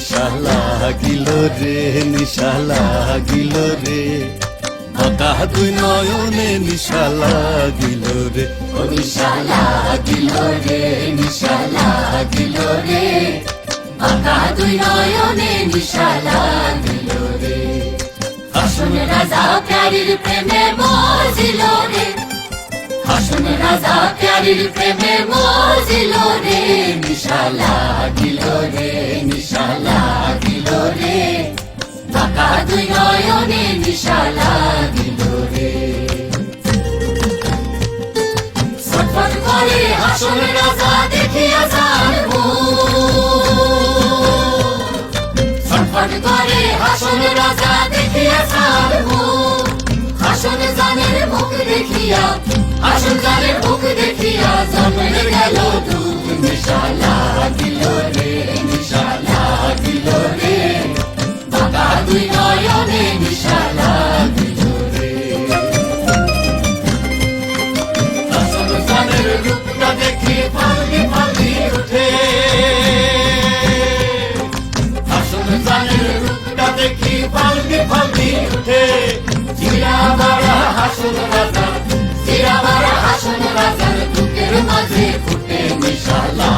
নিশা লাগিল রে নিশা লাগিল রে। বাঁকা দুই নয়নে নিশা লাগিল রে। ও নিশা লাগিল রে নিশা লাগিল রে। বাঁকা দুই নয়নে নিশা লাগিল রে। হাসুন রাজা প্যারির প্রেমে মজিল রে। রাজা প্যারির প্রেমে মজিল রে নিশা লাগিল রে নিশা লাগিল রে বাঁকা দুই নয়নে নিশা লাগিল রে ছটফট করে হাসুন রাজা দেখিয়া যার ছটফট করে হাসন রাজা দেখিয়া সারবো জন্মের গেল দুধ নিশালা দিল রে নিশালা দিল রে বাবা দুই নয়নে নিশালা দিল রে হাসন জানের রূপটা উঠে উঠে রাজা माझे फुटे निशाला